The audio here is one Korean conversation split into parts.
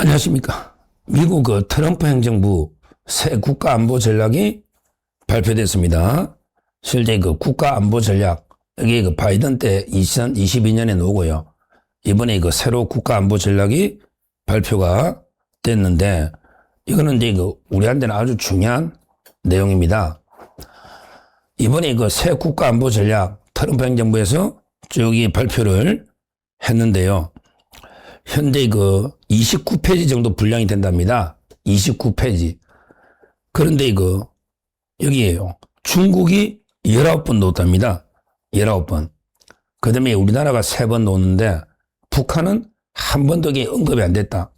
안녕하십니까. 미국 그 트럼프 행정부 새 국가 안보 전략이 발표됐습니다. 실제 그 국가 안보 전략, 여기 그 바이든 때 2022년에 나오고요. 이번에 그 새로 국가 안보 전략이 발표가 됐는데, 이거는 이제 그 우리한테는 아주 중요한 내용입니다. 이번에 그 새 국가 안보 전략 트럼프 행정부에서 저기 발표를 했는데요. 현재 그 29페이지 정도 분량이 된답니다. 29페이지. 그런데 그 여기에요. 중국이 19번 놓았답니다. 19번. 그 다음에 우리나라가 3번 놓는데 북한은 한 번도 이게 언급이 안 됐다.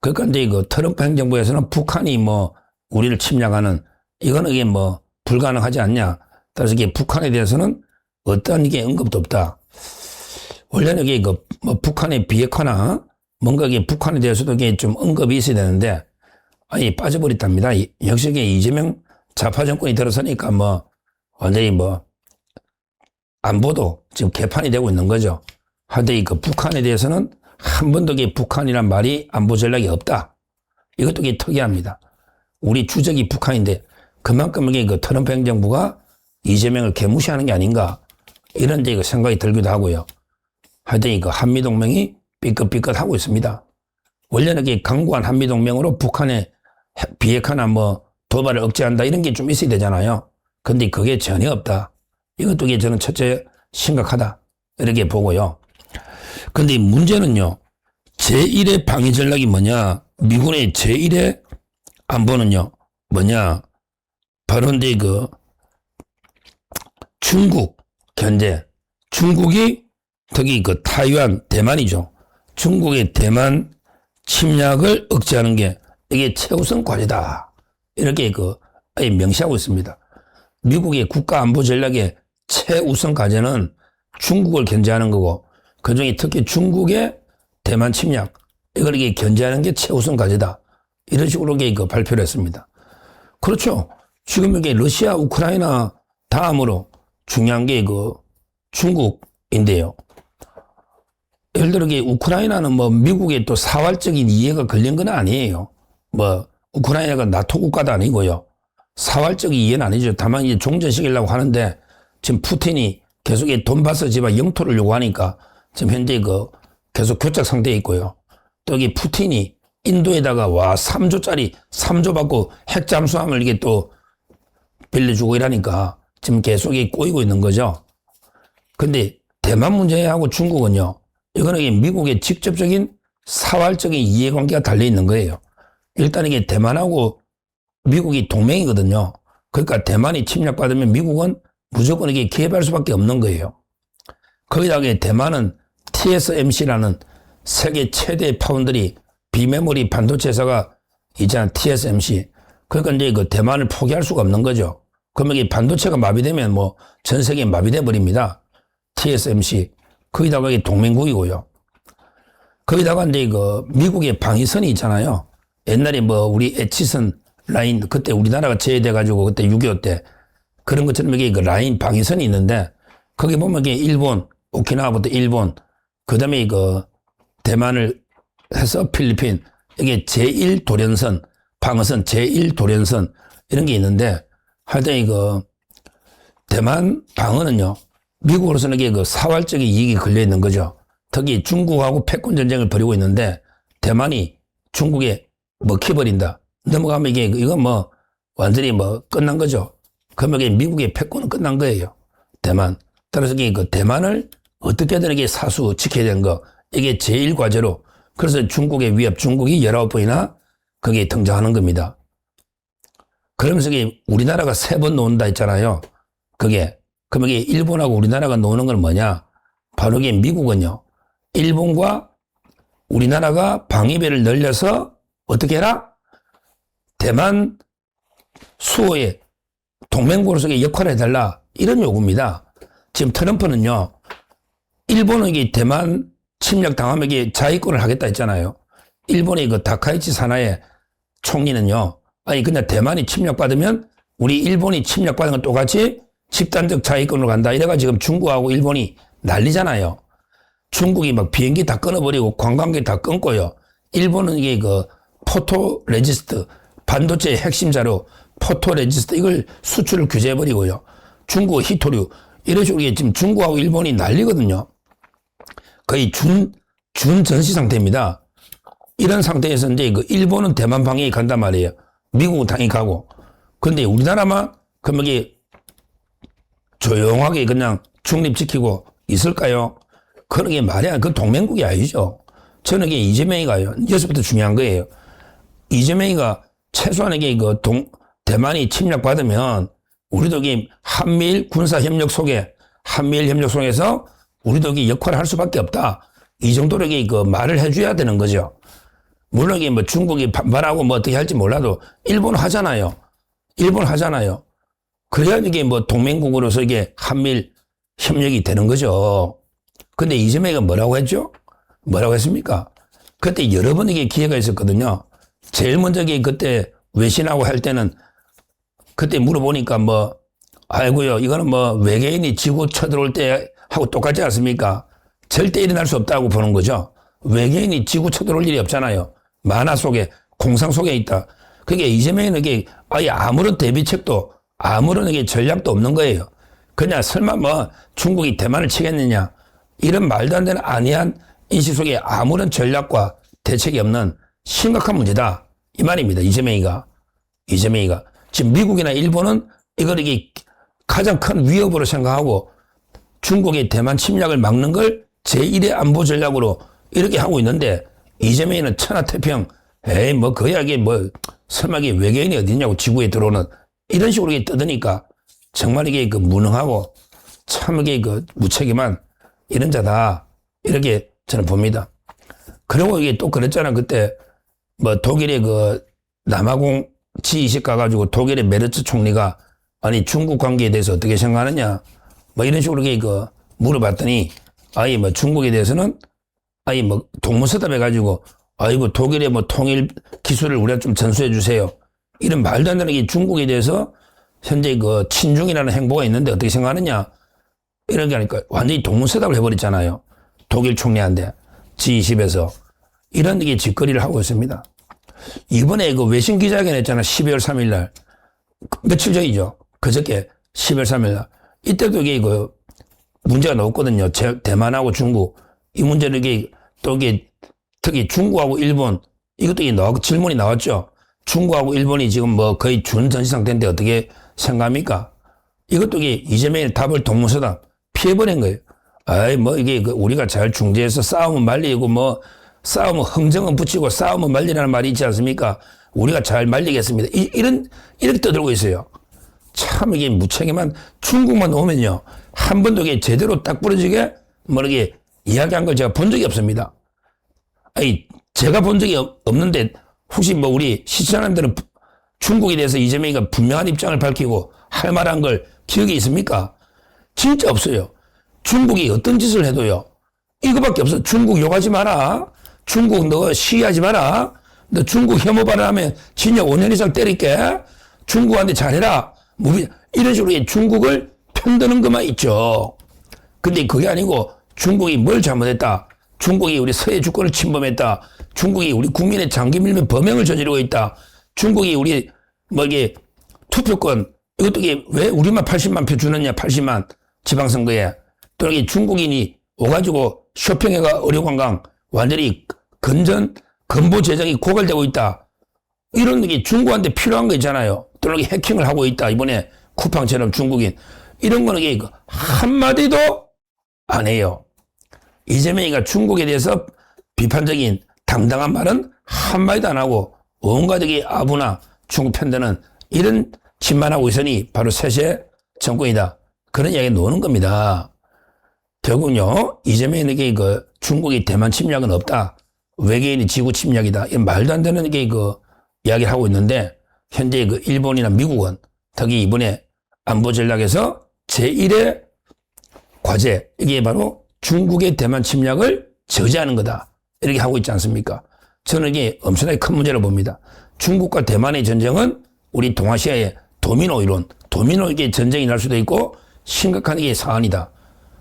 그러니까 이제 그 트럼프 행정부에서는 북한이 뭐 우리를 침략하는 이거는 이게 뭐 불가능하지 않냐. 따라서 이게 북한에 대해서는 어떠한 이게 언급도 없다. 원래는 이게 그 뭐 북한의 비핵화나 뭔가 이게 북한에 대해서도 이게 좀 언급이 있어야 되는데 아니 빠져버렸답니다. 이- 역시 이게 이재명 좌파 정권이 들어서니까 뭐 완전히 뭐 안보도 지금 개판이 되고 있는 거죠. 하여튼 이그 북한에 대해서는 한 번도 이게 북한이란 말이 안보 전략이 없다. 이것도 이게 특이합니다. 우리 주적이 북한인데 그만큼 이게 그 트럼프 행정부가 이재명을 개무시하는 게 아닌가 이런 이제 그 생각이 들기도 하고요. 하여튼 이그 한미동맹이 삐끗삐끗하고 있습니다. 원래는 강구한 한미동맹으로 북한의 핵- 비핵화나 뭐 도발을 억제한다 이런 게 좀 있어야 되잖아요. 근데 그게 전혀 없다. 이것도 이게 저는 첫째 심각하다. 이렇게 보고요. 근데 문제는요. 제1의 방위 전략이 뭐냐? 미군의 제1의 안보는요. 뭐냐? 바로 이제 그 중국 견제. 중국이 특히 그 타이완, 대만이죠. 중국의 대만 침략을 억제하는 게 이게 최우선 과제다. 이렇게 그 아예 명시하고 있습니다. 미국의 국가 안보 전략의 최우선 과제는 중국을 견제하는 거고 그중에 특히 중국의 대만 침략 이걸 이게 견제하는 게 최우선 과제다. 이런 식으로 이게 그 발표를 했습니다. 그렇죠. 지금 이게 러시아, 우크라이나 다음으로 중요한 게 그 중국인데요. 예를 들어 이게 우크라이나는 뭐 미국의 또 사활적인 이해가 걸린 건 아니에요. 뭐 우크라이나가 나토 국가도 아니고요. 사활적인 이해는 아니죠. 다만 이제 종전시키려고 하는데 지금 푸틴이 계속 이 돈바스 지방 영토를 요구하니까 지금 현재 그 계속 교착 상태에 있고요. 또 여기 푸틴이 인도에다가 와 3조짜리 3조 받고 핵 잠수함을 이게 또 빌려주고 이러니까 지금 계속 이 꼬이고 있는 거죠. 근데 대만 문제하고 중국은요. 이거는 미국의 직접적인 사활적인 이해관계가 달려 있는 거예요. 일단 이게 대만하고 미국이 동맹이거든요. 그러니까 대만이 침략받으면 미국은 무조건 이게 개입할 수밖에 없는 거예요. 거기다가 대만은 TSMC라는 세계 최대 파운드리 비메모리 반도체 회사가 있잖아 TSMC. 그러니까 이제 그 대만을 포기할 수가 없는 거죠. 그러면 이 반도체가 마비되면 뭐 전 세계에 마비돼 버립니다. TSMC. 거기다가 이게 동맹국이고요. 거기다가 이제 그 미국의 방위선이 있잖아요. 옛날에 뭐 우리 에치선 라인 그때 우리나라가 제외돼 가지고 그때 6.25 때 그런 것처럼 이게 그 라인 방위선이 있는데 거기 보면 이게 일본 오키나와부터 일본 그다음에 그 대만을 해서 필리핀 이게 제1 도련선 방어선 제1 도련선 이런 게 있는데 하여튼 이거 대만 방어는요 미국으로서는 이게 그 사활적인 이익이 걸려 있는 거죠. 특히 중국하고 패권 전쟁을 벌이고 있는데 대만이 중국에 먹혀버린다. 넘어가면 이게 이건 뭐 완전히 뭐 끝난 거죠. 그러면 이게 미국의 패권은 끝난 거예요. 대만. 따라서 이게 그 대만을 어떻게든 이게 사수 지켜야 되는 거 이게 제일 과제로 그래서 중국의 위협 중국이 19번이나 그게 등장하는 겁니다. 그러면서 이게 우리나라가 세번 놓는다 했잖아요. 그게 그러면 이게 일본하고 우리나라가 노는 건 뭐냐? 바로 이게 미국은요. 일본과 우리나라가 방위배를 늘려서 어떻게 해라? 대만 수호의 동맹국으로서 역할을 해달라. 이런 요구입니다. 지금 트럼프는요. 일본은 이게 대만 침략 당하면 이게 자위권을 하겠다 했잖아요. 일본의 그 다카이치 사나의 총리는요. 아니 근데 대만이 침략받으면 우리 일본이 침략받은 건 똑같이 집단적 자위권으로 간다. 이래가 지금 중국하고 일본이 난리잖아요. 중국이 막 비행기 다 끊어버리고 관광객 다 끊고요. 일본은 이게 그 포토 레지스트 반도체의 핵심 자료 포토 레지스트 이걸 수출을 규제해 버리고요. 중국 히토류 이런 식으로 지금 중국하고 일본이 난리거든요. 거의 준, 준 전시 상태입니다. 이런 상태에서 이제 그 일본은 대만 방향이 간단 말이에요. 미국은 당연히 가고. 근데 우리나라만 그럼 이게 조용하게 그냥 중립지키고 있을까요? 그런 게 말이 안, 그 동맹국이 아니죠. 저는 이게 이재명이가요. 여기서부터 중요한 거예요. 이재명이가 최소한 이게 그 동, 대만이 침략받으면 우리도 이게 한미일 군사협력 속에, 한미일 협력 속에서 우리도 이게 역할을 할 수밖에 없다. 이 정도로 그 말을 해줘야 되는 거죠. 물론 이게 뭐 중국이 반발하고 뭐 어떻게 할지 몰라도 일본 하잖아요. 일본 하잖아요. 그래야 이게 뭐 동맹국으로서 이게 한미일 협력이 되는 거죠. 근데 이재명이가 뭐라고 했죠? 뭐라고 했습니까? 그때 여러 번 이게 기회가 있었거든요. 제일 먼저 그때 외신하고 할 때는 그때 물어보니까 뭐, 아이고요, 이거는 뭐 외계인이 지구 쳐들어올 때 하고 똑같지 않습니까? 절대 일어날 수 없다고 보는 거죠. 외계인이 지구 쳐들어올 일이 없잖아요. 만화 속에, 공상 속에 있다. 그게 이재명은 이게 아예 아무런 대비책도 아무런 이게 전략도 없는 거예요. 그냥 설마 뭐 중국이 대만을 치겠느냐. 이런 말도 안 되는 아니한 인식 속에 아무런 전략과 대책이 없는 심각한 문제다. 이 말입니다. 이재명이가. 이재명이가. 지금 미국이나 일본은 이걸 이게 가장 큰 위협으로 생각하고 중국의 대만 침략을 막는 걸 제1의 안보 전략으로 이렇게 하고 있는데 이재명이는 천하태평 에이 뭐 그 이야기 뭐 설마 이게 외계인이 어딨냐고 지구에 들어오는 이런 식으로 이게 떠드니까 정말 이게 그 무능하고 참 이게 그 무책임한 이런 자다 이렇게 저는 봅니다. 그리고 이게 또 그랬잖아 그때 뭐 독일의 그 남아공 G20 가가지고 독일의 메르츠 총리가 아니 중국 관계에 대해서 어떻게 생각하느냐 뭐 이런 식으로 이게 그 물어봤더니 아예 뭐 중국에 대해서는 아예 뭐 동문서답 해가지고 아이고 독일의 뭐 통일 기술을 우리가 좀 전수해 주세요. 이런 말도 안 되는 게 중국에 대해서 현재 그 친중이라는 행보가 있는데 어떻게 생각하느냐 이런 게 아니까 완전히 동문서답을 해버렸잖아요. 독일 총리한테 G20에서 이런 게 짓거리를 하고 있습니다. 이번에 그 외신 기자회견 했잖아. 12월 3일 날. 며칠 전이죠. 그저께 12월 3일 날. 이때도 이게 그 문제가 나왔거든요. 제- 대만하고 중국. 이 문제는 이게 또 이게 특히 중국하고 일본 이것도 이게 나왔고 질문이 나왔죠. 중국하고 일본이 지금 뭐 거의 준전시 상태인데 어떻게 생각합니까? 이것도 이게 이재명의 답을 동문서답 피해버린 거예요. 아이, 뭐 이게 그 우리가 잘 중재해서 싸우면 말리고 뭐 싸우면 흥정은 붙이고 싸우면 말리라는 말이 있지 않습니까? 우리가 잘 말리겠습니다. 이, 이런, 이렇게 떠들고 있어요. 참 이게 무책임한 중국만 오면요. 한 번도 이게 제대로 딱 부러지게 뭐 이렇게 이야기한 걸 제가 본 적이 없습니다. 아니, 제가 본 적이 없- 없는데 혹시 뭐 우리 시청자님들은 중국에 대해서 이재명이가 분명한 입장을 밝히고 할 말한 걸 기억이 있습니까? 진짜 없어요. 중국이 어떤 짓을 해도요. 이거밖에 없어. 중국 욕하지 마라. 중국 너 시위하지 마라. 너 중국 혐오 발언하면 진짜 5년 이상 때릴게. 중국한테 잘해라. 이런 식으로 이 중국을 편드는 것만 있죠. 근데 그게 아니고 중국이 뭘 잘못했다. 중국이 우리 서해 주권을 침범했다. 중국이 우리 국민의 장기 밀면 범행을 저지르고 있다. 중국이 우리 뭐 이게 투표권 이것도 이게 왜 우리만 80만 표 주느냐 80만 지방선거에 또 이게 중국인이 오가지고 쇼핑회가 의료관광 완전히 건전 건보 재정이 고갈되고 있다. 이런 게 중국한테 필요한 거 있잖아요. 또 이렇게 해킹을 하고 있다. 이번에 쿠팡처럼 중국인 이런 거는 이게 한마디도 안 해요. 이재명이가 중국에 대해서 비판적인 당당한 말은 한마디도 안 하고 온갖 이 아부나 중국 편드는 이런 짓만 하고 있으니 바로 세세 정권이다. 그런 이야기 노는 겁니다. 결국요, 이재명에게 그 중국이 대만 침략은 없다. 외계인이 지구 침략이다. 이런 말도 안 되는 게 그 이야기를 하고 있는데, 현재 그 일본이나 미국은 특히 이번에 안보 전략에서 제1의 과제, 이게 바로 중국의 대만 침략을 저지하는 거다. 이렇게 하고 있지 않습니까? 저는 이게 엄청나게 큰 문제로 봅니다. 중국과 대만의 전쟁은 우리 동아시아의 도미노 이론, 도미노 이게 전쟁이 날 수도 있고 심각한 이게 사안이다.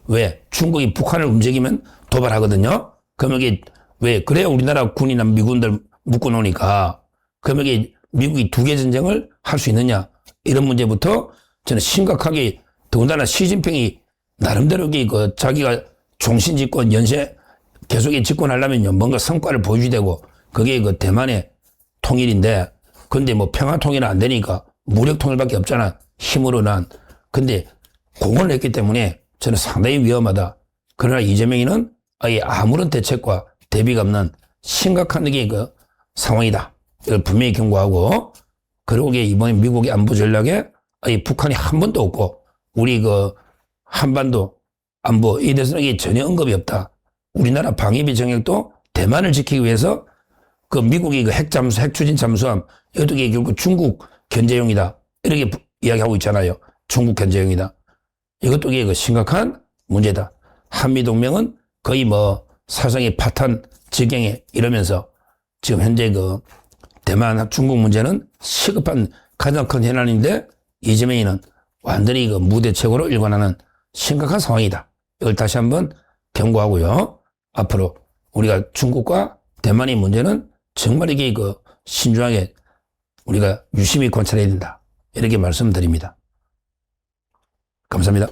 왜? 중국이 북한을 움직이면 도발하거든요. 그럼 이게 왜? 그래야 우리나라 군이나 미군들 묶어 놓으니까 그러면 이게 미국이 두 개 전쟁을 할 수 있느냐 이런 문제부터 저는 심각하게 더군다나 시진핑이 나름대로 그 자기가 종신 집권 연쇄 계속 집권하려면요. 뭔가 성과를 보여줘야 되고 그게 그 대만의 통일인데 근데 뭐 평화 통일은 안 되니까 무력 통일밖에 없잖아. 힘으로 난. 근데 공헌을 했기 때문에 저는 상당히 위험하다. 그러나 이재명이는 아예 아무런 대책과 대비가 없는 심각한 이게 그 상황이다. 이걸 분명히 경고하고 이게 이번에 미국의 안보 전략에 아예 북한이 한 번도 없고 우리 그 한반도 안보 이 대해서는 이게 전혀 언급이 없다. 우리나라 방위비 정액도 대만을 지키기 위해서 그 미국이 그 핵잠수, 핵추진 잠수함 이것도 이게 결국 중국 견제용이다. 이렇게 부- 이야기하고 있잖아요. 중국 견제용이다. 이것도 이게 그 심각한 문제다. 한미동맹은 거의 뭐 사상의 파탄 지경에 이러면서 지금 현재 그 대만 중국 문제는 시급한 가장 큰 현안인데 이재명이는 완전히 그 무대책으로 일관하는 심각한 상황이다. 이걸 다시 한번 경고하고요. 앞으로 우리가 중국과 대만의 문제는 정말 이게 그 신중하게 우리가 유심히 관찰해야 된다. 이렇게 말씀드립니다. 감사합니다.